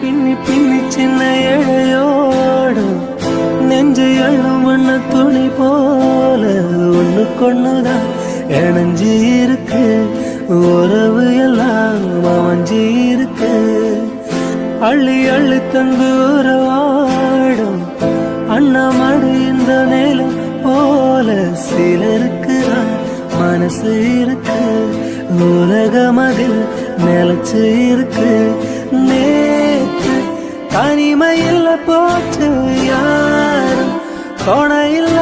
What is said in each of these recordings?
பின்னி பின்னி சின்ன இழையோடும் நெஞ்சு எழும் வண்ண துணி போல ஒண்ணுக்கொண்ணுதான் இணைஞ்சி இருக்கு. உறவு எல்லாம் அமைஞ்சி இருக்கு. அள்ளி அள்ளி தந்து உறவாடும் அண்ணாமடு இந்த நேலம் போல சிலருக்கு தான் மனசு இருக்கு. உலகமதில் நிலச்சு இருக்கு. நே தனிமையில் போச்சு யாரும் துணையில்ல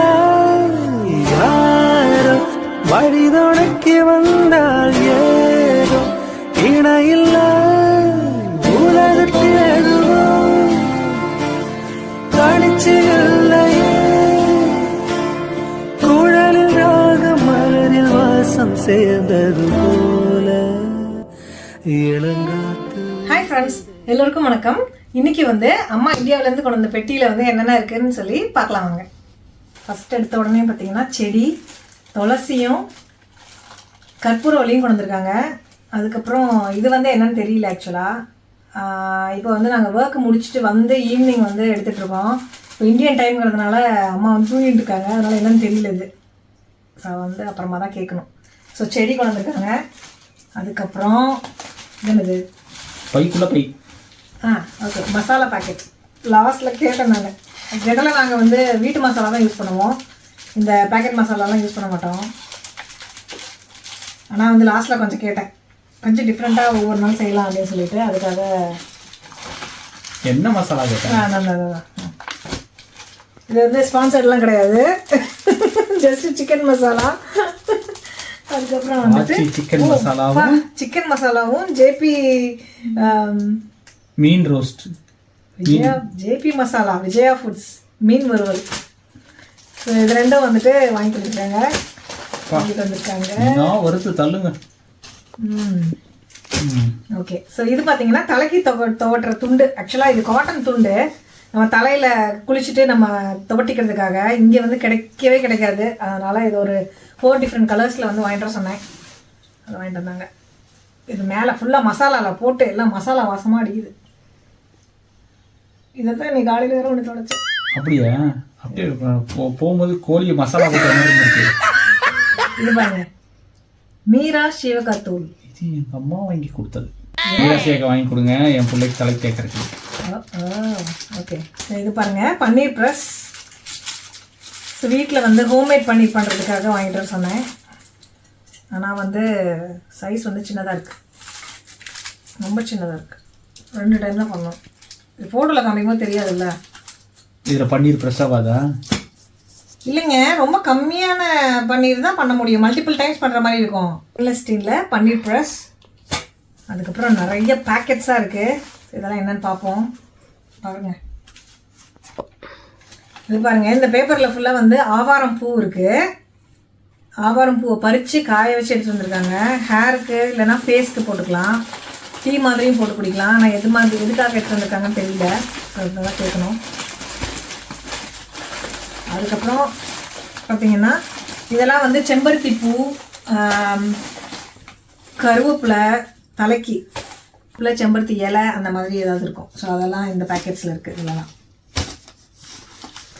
யாரும் வழி துணைக்கு வந்தால் ஏதோ இணையில் உலகத்தில் எதுவும் தனிச்சு இல்லையே. குழலில் ராக மலரில் வாசம் சேர்ந்தது போல. இளங்காத்து ஹாய் ஃப்ரெண்ட்ஸ் எல்லோருக்கும் வணக்கம். இன்னைக்கு வந்து அம்மா இந்தியாவிலேருந்து கொண்டு வந்த பெட்டியில் வந்து என்னென்ன இருக்குன்னு சொல்லி பார்க்கலாம் வாங்க. ஃபஸ்ட் எடுத்த உடனே பார்த்தீங்கன்னா செடி துளசியும் கற்பூரவல்லியும் கொண்டு வந்திருக்காங்க. அதுக்கப்புறம் இது வந்து என்னன்னு தெரியல ஆக்சுவலாக இப்போ வந்து நாங்கள் ஒர்க் முடிச்சுட்டு வந்து ஈவினிங் வந்து எடுத்துகிட்ருக்கோம் இப்போ இந்தியன் டைம்ங்கிறதுனால அம்மா வந்து தூங்கிட்டு இருக்காங்க. அதனால என்னன்னு தெரியல இது. ஸோ வந்து அப்புறமா தான் கேட்கணும். ஸோ செடி கொண்டு வந்திருக்காங்க. அதுக்கப்புறம் என்னது? பைக்குள்ள பை. ஆ ஓகே மசாலா பாக்கெட் லாஸ்ட்டில் கேட்டேன் நான். ஜெனரலாக நாங்கள் வந்து வீட்டு மசாலா தான் யூஸ் பண்ணுவோம்? இந்த பேக்கெட் மசாலாலாம் யூஸ் பண்ண மாட்டோம். ஆனால் வந்து லாஸ்ட்டில் கொஞ்சம் கேட்டேன். கொஞ்சம் டிஃப்ரெண்ட்டாக ஒவ்வொரு நாள் செய்யலாம் அப்படின்னு சொல்லிட்டு அதுக்காக என்ன மசாலா கேட்டேன். இது வந்து ஸ்பான்சர்ட்லாம் கிடையாது. ஜஸ்ட் சிக்கன் மசாலா அதுக்கப்புறம் வந்துட்டு சிக்கன் மசாலாவும் சிக்கன் மசாலாவும் ஜேபி மீன் roast Vijaya JP masala Vijaya foods மீன் வறுவல். ஸோ இது ரெண்டும் வந்துட்டு வாங்கி கொடுத்துருக்காங்க வாங்கிட்டு வந்திருக்காங்க. நான் வறுத்து தள்ளுங்க. ஓகே. ஸோ இது பார்த்தீங்கன்னா தலைக்கு துவ துவட்டுற துண்டு. ஆக்சுவலாக இது காட்டன் துண்டு. நம்ம தலையில் குளிச்சுட்டு நம்ம துவட்டிக்கிறதுக்காக இங்கே வந்து கிடைக்கவே கிடைக்காது. அதனால் இது ஒரு ஃபோர் டிஃப்ரெண்ட் கலர்ஸில் வந்து வாங்கிட்டு வர சொன்னேன். அதை வாங்கிட்டு வந்தாங்க. இது மேலே ஃபுல்லாக மசாலாவில் போட்டு எல்லாம் மசாலா வாசமாக அடிக்குது. இதை தான் நீ காலையில் வேறு ஒன்று தொடச்சேன் அப்படியா? அப்படியே போ- போகும்போது கோழியை மசாலா போட்ட மாதிரி இருக்கு. இது பாருங்க. மீரா சிவகாத்தூள் இது எங்க அம்மா வாங்கி கொடுத்தது. மீராசியாக்க வாங்கி கொடுங்க. என் பிள்ளைக்கு தலை கேட்கறதுக்கு ஓகே இது பாருங்க. பன்னீர் ப்ரெஸ் வீட்டில் வந்து ஹோம்மேட் பன்னீர் பண்ணுறதுக்காக வாங்கிட்டு வர சொன்னேன். ஆனால் வந்து சைஸ் வந்து சின்னதாக இருக்குது ரொம்ப சின்னதாக இருக்குது ரெண்டு டைம் தான் பண்ணோம். இது ஃபோட்டோவில் காமிக்கும்போது தெரியாதுல்ல? இதுல பன்னீர் ஃப்ரெஷ் ஆகாதா இல்லைங்க ரொம்ப கம்மியான பன்னீர் தான் பண்ண முடியும். மல்டிபிள் டைம்ஸ் பண்ணுற மாதிரி இருக்கும். ஸ்டீலில் பன்னீர் ப்ரெஸ் அதுக்கப்புறம் நிறைய பேக்கெட்ஸாக இருக்குது இதெல்லாம் என்னன்னு பார்ப்போம். பாருங்க. இது பாருங்க இந்த பேப்பரில் ஃபுல்லாக வந்து ஆவாரம் பூ இருக்குது ஆவாரம் பூவை பறித்து காய வச்சு எடுத்து வந்திருக்காங்க. ஹேருக்கு இல்லைன்னா ஃபேஸ்க்கு போட்டுக்கலாம். டீ மாதிரியும் போட்டு குடிக்கலாம். ஆனால் எது மாதிரி எதுக்காக எடுத்து வந்திருக்காங்கன்னு தெரியல. அதுதான் கேட்கணும். அதுக்கப்புறம் பார்த்தீங்கன்னா இதெல்லாம் வந்து செம்பருத்தி பூ கருவேப்பிலை தலைக்கு பிள்ளை செம்பருத்தி இலை அந்த மாதிரி ஏதாவது இருக்கும். ஸோ அதெல்லாம் இந்த பேக்கெட்ஸில் இருக்குது இதெல்லாம்.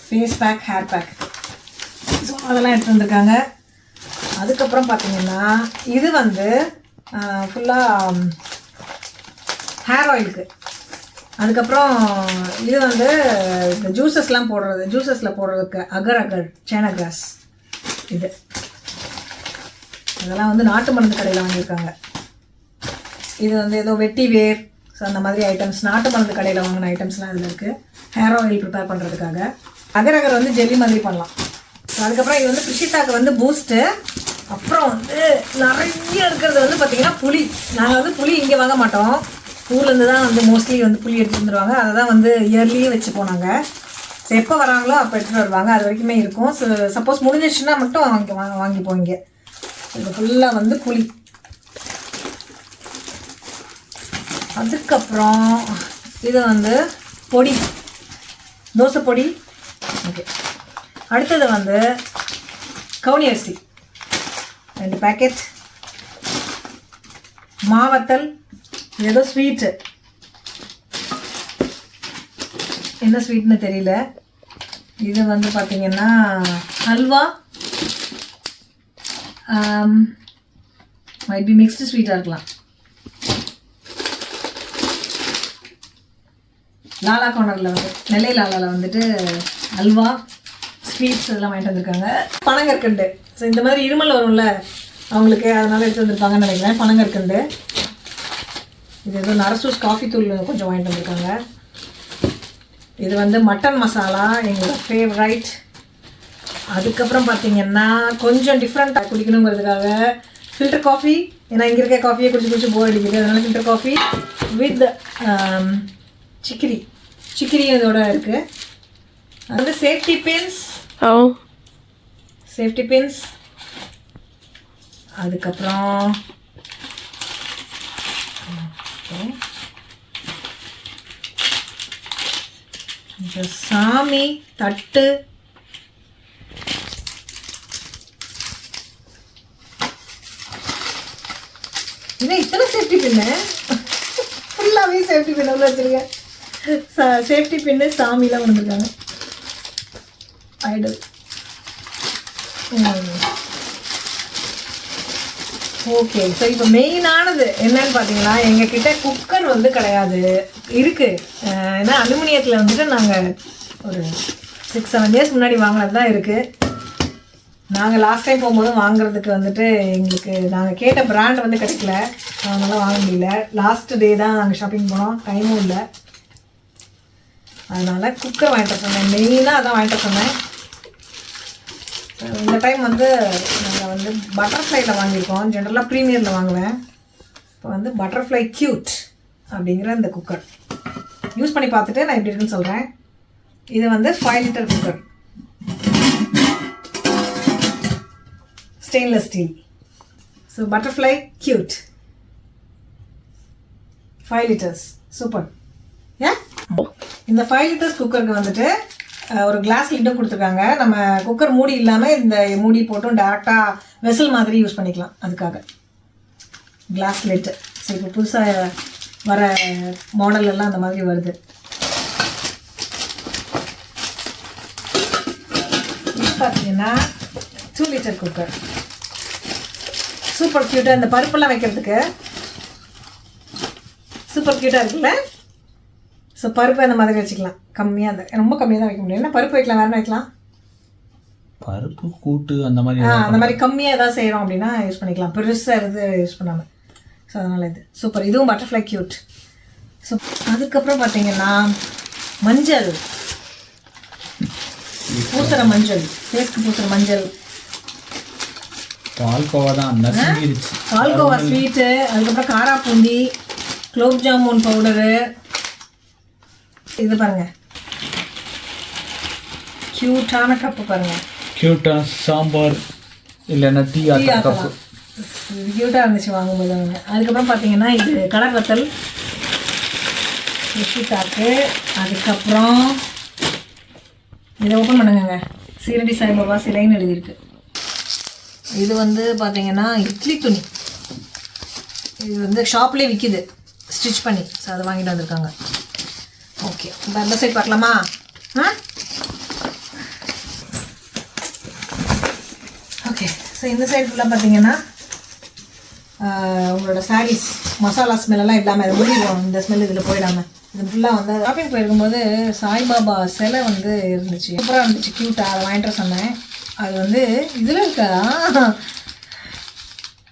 Face pack hair pack so அதெல்லாம் எடுத்து வந்திருக்காங்க. அதுக்கப்புறம் பார்த்தீங்கன்னா இது வந்து ஃபுல்லாக ஹேர் ஆயிலுக்கு அதுக்கப்புறம் இது வந்து இந்த ஜூஸஸ்லாம் போடுறது ஜூஸஸில் போடுறதுக்கு அகர் அகர் சைனா கிராஸ் இது. இதெல்லாம் வந்து நாட்டு மருந்து கடையில் வாங்கியிருக்காங்க. இது வந்து ஏதோ வெட்டி வேர் ஸோ அந்த மாதிரி ஐட்டம்ஸ் நாட்டு மருந்து கடையில் வாங்கின ஐட்டம்ஸ்லாம் இதில் இருக்குது ஹேர் ஆயில் ப்ரிப்பேர் பண்ணுறதுக்காக அகர் அகர் வந்து ஜெல்லி மாதிரி பண்ணலாம். ஸோ அதுக்கப்புறம் இது வந்து பிஷித்தாக்கு வந்து பூஸ்ட்டு அப்புறம் வந்து நிறைய இருக்கிறது வந்து பார்த்திங்கன்னா புளி. நாங்கள் வந்து புளி இங்கே வாங்க மாட்டோம். ஊர்லேருந்து தான் வந்து மோஸ்ட்லி வந்து புளி எடுத்து வந்துருவாங்க. அதை தான் வந்து இயர்லியே வச்சு போனாங்க. ஸோ எப்போ வராங்களோ அப்போ எடுத்துகிட்டு வருவாங்க. அது வரைக்குமே இருக்கும். ஸோ சப்போஸ் முடிஞ்சிச்சுன்னா மட்டும் வாங்கி வாங்க வாங்கி போவீங்க இது ஃபுல்லாக வந்து புளி. அதுக்கப்புறம் இது வந்து பொடி. தோசை பொடி. ஓகே அடுத்தது வந்து கவுனி அரிசி. ரெண்டு பேக்கெட் மாவத்தல். ஏதோ ஸ்வீட்டு என்ன ஸ்வீட்னு தெரியல. இது வந்து பார்த்தீங்கன்னா halwa might um, be mixed ஸ்வீட்டாக இருக்கலாம். லாலா கார்னரில் வந்து நெல்லை லாலாவில் வந்துட்டு அல்வா ஸ்வீட்ஸ் இதெல்லாம் வாங்கிட்டு வந்திருக்காங்க. பனங்கற்கண்டு. ஸோ இந்த மாதிரி இருமல் வரும்ல அவங்களுக்கு அதனால எடுத்து வந்திருப்பாங்கன்னு நினைக்கிறேன். பனங்கற்கண்டு. இது ஏதோ நரசூஸ் காஃபி தூள் கொஞ்சம் வாங்கிட்டு வந்திருக்காங்க. இது வந்து மட்டன் மசாலா எங்களோட ஃபேவரைட் அதுக்கப்புறம் பார்த்தீங்கன்னா கொஞ்சம் டிஃப்ரெண்ட்டாக குடிக்கணுங்கிறதுக்காக ஃபில்டர் காஃபி ஏன்னா இங்கே இருக்க காஃபியை குடிச்சு குடிச்சு போர் அடிக்குது. அதனால filter coffee with chicory chicory இதோட இருக்குது அது வந்து சேஃப்டி பின்ஸ். சேஃப்டி பின்ஸ் அதுக்கப்புறம் இந்த சாமி தட்டு. என்ன இத்தனை சேஃப்டி பின்னு ஃபுல்லாகவே சேஃப்டி பின் உள்ள வச்சுருக்கேன் சேஃப்டி பின்னு சாமிலாம் வந்துருக்காங்க. ஐடல் ஓகே ஸோ இப்போ மெயினானது என்னன்னு பார்த்தீங்கன்னா எங்கக்கிட்ட குக்கர் வந்து கிடையாது. இருக்குது ஏன்னா அலுமினியத்தில் வந்துட்டு நாங்கள் ஒரு சிக்ஸ் செவன் இயர்ஸ் முன்னாடி வாங்கினது தான் இருக்குது நாங்கள் லாஸ்ட் டைம் போகும்போது வாங்குறதுக்கு வந்துட்டு எங்களுக்கு நாங்கள் கேட்ட பிராண்ட் வந்து கிடைக்கல. அதனால வாங்க முடியல. லாஸ்ட் டே தான் நாங்கள் ஷாப்பிங் போனோம். டைமும் இல்லை. அதனால் குக்கர் வாங்கிட்டு சொன்னேன். மெயினாக அதான் வாங்கிட்டு சொன்னேன். இந்த டைம் வந்து நாங்கள் வந்து பட்டர்ஃப்ளையில் வாங்கியிருக்கோம். ஜென்ரலாக ப்ரீமியரில் வாங்குவேன். இப்போ வந்து பட்டர்ஃப்ளை க்யூட் அப்படிங்கிற இந்த குக்கர் யூஸ் பண்ணி பார்த்துட்டு நான் எப்படி இருக்குன்னு சொல்கிறேன் இது வந்து five litre cooker stainless steel so butterfly cute five litres super ஏன் இந்த ஃபைவ் லிட்டர்ஸ் குக்கருக்கு வந்துட்டு ஒரு கிளாஸ் லிட்டும் கொடுத்துருக்காங்க. நம்ம குக்கர் மூடி இல்லாமல் இந்த மூடி போட்டும் டேரெக்டாக வெசல் மாதிரி யூஸ் பண்ணிக்கலாம். அதுக்காக. கிளாஸ் லிட்டு சரி இப்போ புதுசாக வர மாடல் எல்லாம் அந்த மாதிரி வருது. பார்த்தீங்கன்னா டூ லிட்டர் குக்கர் சூப்பர் க்யூட்டாக இந்த பருப்பெல்லாம் வைக்கிறதுக்கு. சூப்பர் க்யூட்டாக இருக்குல்ல? ஸோ பருப்பு அந்த மாதிரி வச்சுக்கலாம். கம்மியாக அந்த ரொம்ப கம்மியாக தான் வைக்க முடியும். என்ன பருப்பு வைக்கலாம் வேறு வைக்கலாம்? பருப்பு கூட்டு அந்த மாதிரி அந்த மாதிரி கம்மியாக ஏதாவது செய்கிறோம் அப்படின்னா யூஸ் பண்ணிக்கலாம். பெருசாக இருந்து யூஸ் பண்ணாமல் ஸோ அதனால் இது. சூப்பர் இதுவும் பட்டர்ஃப்ளை க்யூட் ஸோ அதுக்கப்புறம் பார்த்தீங்கன்னா மஞ்சள். பூசுகிற மஞ்சள். ஃபேஸ்க்கு பூசுகிற மஞ்சள். பால்கோவா தான். பால்கோவா ஸ்வீட்டு அதுக்கப்புறம் காரா பூந்தி. குலோப் ஜாமுன் பவுடரு இது பாருங்க. க்யூட்டான கப்பு பாருங்க. கியூட்டா சாம்பார் இல்லைன்னா டீ ஆத்த கப்பு க்யூட்டாக இருந்துச்சு வாங்கும்போது அவங்க அதுக்கப்புறம் பார்த்தீங்கன்னா இது கலர் வத்தல் உப்பு தாக்கு. அதுக்கப்புறம் இதை ஓப்பன் பண்ணுங்கங்க. சீரடி சாய்பாபா சிலைன்னு எழுதியிருக்கு. இது வந்து பார்த்தீங்கன்னா இட்லி துணி. இது வந்து ஷாப்லேயே விற்கிது ஸ்டிச் பண்ணி. ஸோ அதை வாங்கிட்டு வந்திருக்காங்க. ஓகே இந்த அந்த சைட் பார்க்கலாமா? ஆ? ஓகே ஸோ இந்த சைடு ஃபுல்லாக பார்த்தீங்கன்னா உங்களோட சாரீஸ் மசாலா ஸ்மெல்லாம் இல்லாமல் அது முடிவோம் இந்த ஸ்மெல் இதில் போயிடாமல் இது ஃபுல்லாக வந்து ஷாப்பிங் போயிருக்கும்போது சாய்பாபா சிலை வந்து இருந்துச்சு. அப்புறம் இருந்துச்சு. க்யூட்டாக அதை வாங்கிட்டு சொன்னேன். அது வந்து இதில் இருக்கா?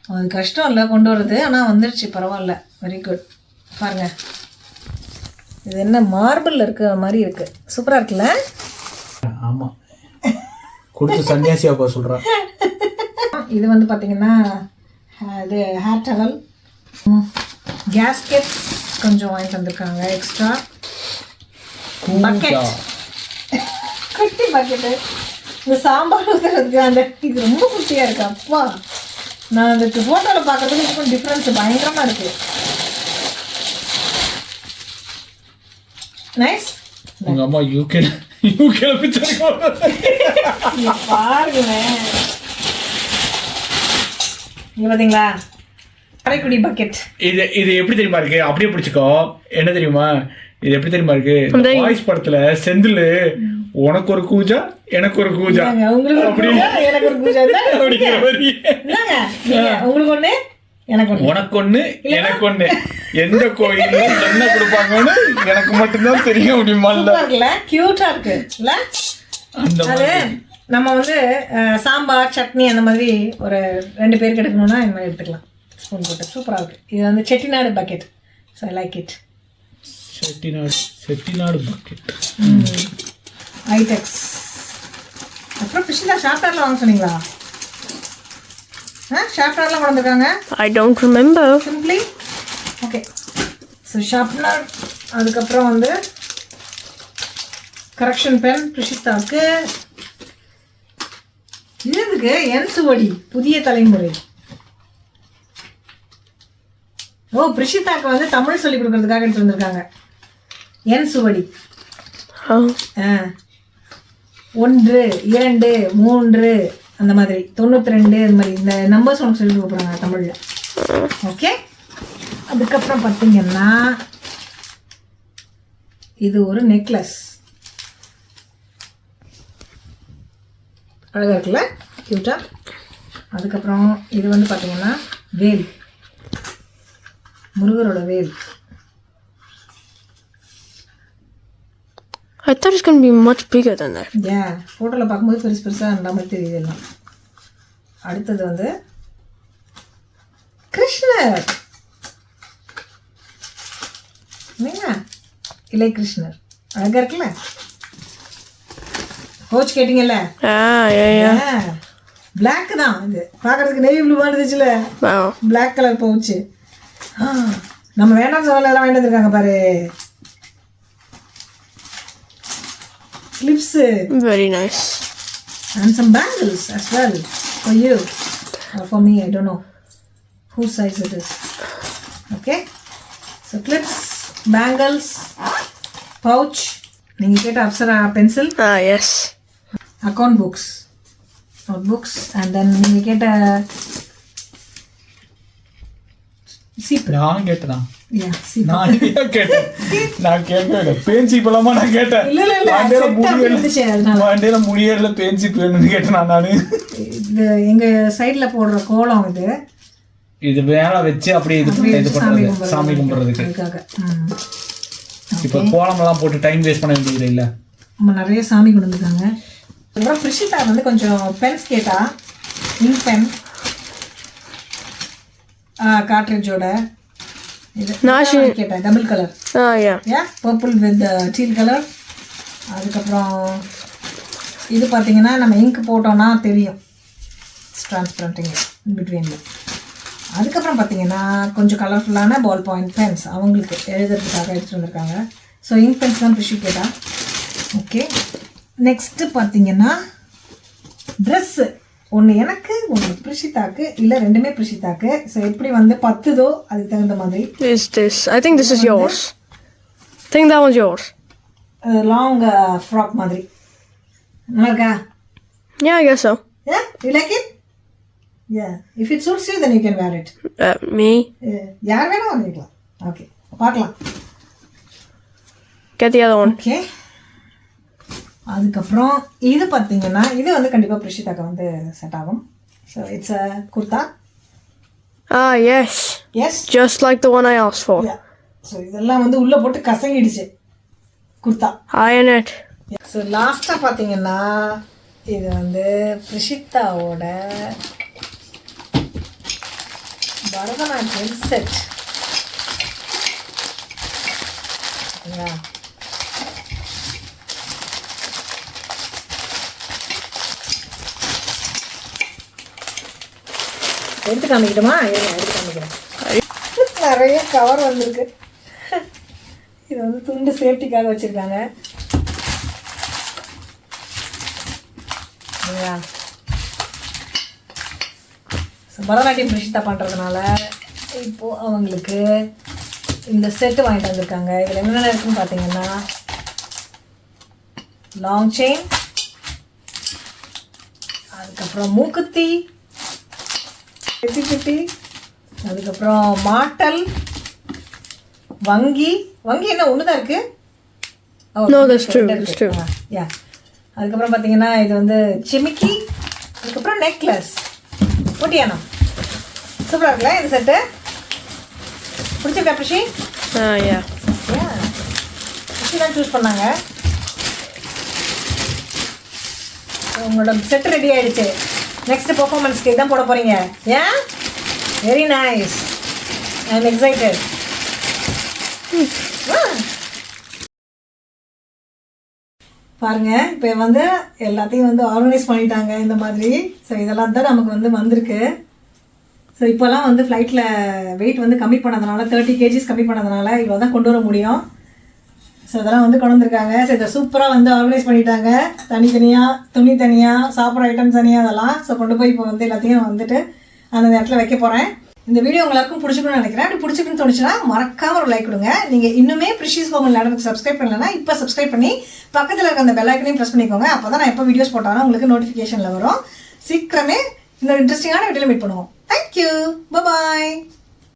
அது கஷ்டம் இல்லை கொண்டு வர்றது. ஆனால் வந்துடுச்சு பரவாயில்ல. வெரி குட் பாருங்க. இது என்ன மார்பிளில் இருக்கிற மாதிரி இருக்குது சூப்பராக இருக்குல்ல? ஆமா. கொடுத்து சன்னியாசியா போக சொல்றான் இது வந்து பார்த்தீங்கன்னா இது ஹேர் டவல் கேஸ்கெட் கொஞ்சம் வாங்கிட்டு வந்திருக்காங்க எக்ஸ்ட்ரா பக்கெட் குட்டி பக்கெட்டு இந்த சாம்பார் ஊற்றுறதுக்கு அந்த இது ரொம்ப குட்டியாக இருக்கு அப்பா. நான் அதுக்கு ஃபோட்டோவில் பார்க்கறதுக்கு இதுக்கும் டிஃப்ரென்ஸ் பயங்கரமாக இருக்கு. நைஸ் உங்க அம்மா யூகே யூகேல பிச்சை பாருங்களேன் இங்க பார்த்தீங்களா கடைக்குடி பக்கெட் இது இது எப்படி தெரியுமா இருக்கு? அப்படியே பிடிச்சிக்கோ. என்ன தெரியுமா? இது எப்படி தெரியுமா இருக்கு? வாய்ஸ் படத்துல செந்தில் உனக்கு ஒரு கூஜா எனக்கு ஒரு கூஜா. உங்களுக்கு எனக்கு ஒரு இல்ல? அப்படிங்கிற மாதிரி. உங்களுக்கு ஒண்ணு? எனக்கு உனக்கு ஒண்ணு எனக்கு ஒண்ணு எந்த கோயில்ல என்ன கொடுப்பாங்கன்னு எனக்கு மட்டும்தான் தெரிய முடியுமா? இருக்குல்ல? கியூட்டா இருக்கு. இல்ல? அது நம்ம வந்து சாம்பார் சட்னி அந்த மாதிரி ஒரு ரெண்டு பேருக்கு எடுக்கணும்னா இந்த மாதிரி எடுத்துக்கலாம். ஸ்பூன் போட்டு. சூப்பரா இருக்கு. இது வந்து Chettinad bucket so I like it Chettinad Chettinad bucket ஐடெக்ஸ் அப்புறம் பிஷிதா ஷாப்டாரில் வாங்க சொன்னீங்களா? ஆ ஷாப்டாரில் கொண்டு வந்திருக்காங்க I don't remember. Simply okay so sharpener அதுக்கப்புறம் வந்து கரெக்ஷன் பென் பிரிஷித்தாவுக்கு இது எதுக்கு என் சுவடி புதிய தலைமுறை. ஓ பிரிஷிதாக்கு வந்து தமிழ் சொல்லி கொடுக்கறதுக்காக எடுத்து வந்திருக்காங்க. என் சுவடி. ஆ. ஒன்று இரண்டு மூன்று அந்த மாதிரி. தொண்ணூற்றி ரெண்டு அந்த மாதிரி. இந்த நம்பர்ஸ் உனக்கு சொல்லி கொடுக்குறாங்க தமிழில். ஓகே அதுக்கப்புறம் பார்த்தீங்கன்னா இது ஒரு நெக்லஸ் அழகாக இருக்குல்ல? க்யூட்டா அதுக்கப்புறம் இது வந்து பார்த்தீங்கன்னா வேல். முருகரோட வேல். I thought it was going to be much bigger than that. ஏன் ஃபோட்டோவில் பார்க்கும்போது பெருசு பெருசாக இருந்த மாதிரி தெரியுது எல்லாம். அடுத்தது வந்து கிருஷ்ணர். என்னங்க? இலை கிருஷ்ணர். அழகா இருக்குல்ல? கோச் கேட்டிங்கல்ல? yeah, yeah. பிளாக் தான் இது. பார்க்கறதுக்கு நெய் ப்ளூ இருந்துச்சுல. பிளாக் கலர் பவுச்சு நம்ம வேண்டாம் சொல்லல எல்லாம் வாங்கிட்டு வந்திருக்காங்க பாரு. Clips Very nice. and some bangles as well for you or for me i don't know whose size it is okay so clips bangles pouch நீங்க கேட்ட Apsara pencil Ah, yes. Account books note books and then நீங்க கேட்ட சீப்பு நான் கேட்டேன்? நான் இல்லை fancy பழமா நான் கேட்டேன். மண்டையில முடியல. பேன்சி வேணும்னு கேட்டேன் நான் இது எங்க சைடுல போடுற கோலம் இது. இது மேல வச்சு அப்படியே இது இது சாமி பண்றது கும்பிடுறது. சாமி கும்பிடுறதுக்கு. இப்ப கோலமெல்லாம் போட்டு டைம் வேஸ்ட் பண்ண வேண்டியது இல்ல. நம்ம நிறைய சாமி கொண்டு வந்திருக்காங்க அப்புறம் வந்து கொஞ்சம் பென்ஸ் கேட்டா இங்க் பென் காட்ரேஜோட இது நான் கேட்டேன் double colour Ah, yeah. Yeah purple with teal colour அதுக்கப்புறம் இது பார்த்தீங்கன்னா நம்ம இங்க் போட்டோம்னா தெரியும். ட்ரான்ஸ்பரண்ட்டுங்க பிட்வீனில் அதுக்கப்புறம் பார்த்தீங்கன்னா கொஞ்சம் கலர்ஃபுல்லான பால் பாயிண்ட் பென்ஸ் அவங்களுக்கு எழுதுறதுக்காக எடுத்துகிட்டு வந்திருக்காங்க. ஸோ இங்க் பென்ஸ் தான் ப்ரிஷி கேட்டா. ஓகே நெக்ஸ்ட்டு பார்த்தீங்கன்னா ட்ரெஸ்ஸு ஒன்று எனக்கு ஒன்று பிரிஷிதாக்கு இல்லை ரெண்டுமே பிரிஷிதாக்கு ஸோ எப்படி வந்து பத்துதோ அதுக்கு தகுந்த மாதிரி this? I think this is yours. I think that one's yours. Long frock மாதிரி நல்லா இருக்கா guess so. Yeah, you like it? Yeah. If it suits you, then you can wear it. Uh, me. Yeah. யார் வேணா வாங்கிக்கலாம் okay பார்க்கலாம் one. Okay அதுக்கப்புறம் இது பார்த்தீங்கன்னா இது வந்து கண்டிப்பாக பிரிஷிதாக்கா வந்து செட் ஆகும். So it's a kurta Ah, yes. Yes Just like the one I asked for. So இதெல்லாம் வந்து உள்ளே போட்டு கசங்கிடுச்சு. Kurta Iron it. ஸோ லாஸ்ட்டாக பார்த்தீங்கன்னா இது வந்து பிரிஷித்தாவோட பரதநாட்டியம் செட் எடுத்து காமிக்கட்டுமா? இருங்க எடுத்து காமிக்கிறேன். நிறைய கவர் வந்திருக்கு. இது வந்து துண்டு சேஃப்டிக்காக வச்சுருக்காங்க. சரிங்களா பரதநாட்டியம் பிரசித்தா பண்ணுறதுனால இப்போது அவங்களுக்கு இந்த செட்டு வாங்கிட்டு வந்திருக்காங்க. இதில் என்னென்ன இருக்குன்னு பார்த்தீங்கன்னா லாங் செயின் அதுக்கப்புறம் மூக்குத்தி பெட்டி அதுக்கப்புறம் மாட்டல் வங்கி. வங்கி என்ன ஒன்று தான் இருக்கு No, that's true, ரெண்டு that's இருக்கு. true. ஆ, yeah. அதுக்கப்புறம் பார்த்தீங்கன்னா இது வந்து சிமிக்கி. அதுக்கப்புறம் நெக்லஸ் ஒட்டியானம் சூப்பராக இருக்குல்ல இந்த செட்டு பிடிச்சிருக்கா yeah. பிரிஷி தான் சூஸ் பண்ணாங்க. உங்களோட செட் ரெடி ஆயிடுச்சு. நெக்ஸ்ட் பெர்ஃபார்மன்ஸ்க்கு இதான் போட போறீங்க. ஏன் very nice I am excited பாருங்க இப்போ வந்து எல்லாத்தையும் வந்து ஆர்கனைஸ் பண்ணிட்டாங்க இந்த மாதிரி. ஸோ இதெல்லாம் தான் நமக்கு வந்து வந்திருக்கு. ஸோ இப்போல்லாம் வந்து ஃப்ளைட்டில் வெயிட் வந்து கம்மி பண்ணதுனால தேர்ட்டி கேஜிஸ் கம்மி பண்ணதுனால இவ்வளோ தான் கொண்டு வர முடியும். ஸோ இதெல்லாம் வந்து கொண்டு வந்திருக்காங்க ஸோ இதை சூப்பராக வந்து ஆர்கனைஸ் பண்ணிட்டாங்க. தனித்தனியாக துணி தனியாக சாப்பிட்ற ஐட்டம்ஸ் தனியாக அதெல்லாம் ஸோ கொண்டு போய் இப்போ வந்து எல்லாத்தையும் வந்துட்டு அந்த இடத்துல வைக்க போகிறேன் இந்த வீடியோ உங்களுக்கும் பிடிச்சிக்கணும்னு நினைக்கிறேன். அப்படி பிடிச்சிக்கணும்னு தோணுச்சுன்னா மறக்காம ஒரு லைக் கொடுங்க. நீங்கள் இன்னுமே ப்ரிஷியஸ் ஹோம் லேடனுக்கு சப்ஸ்கிரைப் பண்ணலன்னா இப்போ சப்ஸ்கிரைப் பண்ணி பக்கத்தில் இருக்க அந்த பெல்லைக்கனையும் ப்ரெஸ் பண்ணிக்கோங்க. அப்போ தான் நான் எப்போ வீடியோஸ் போட்டாலும் உங்களுக்கு நோட்டிஃபிகேஷனில் வரும். சீக்கிரமே இன்னொரு இன்ட்ரெஸ்டிங்கான வீடியோ மீட் பண்ணுவோம். Thank you bye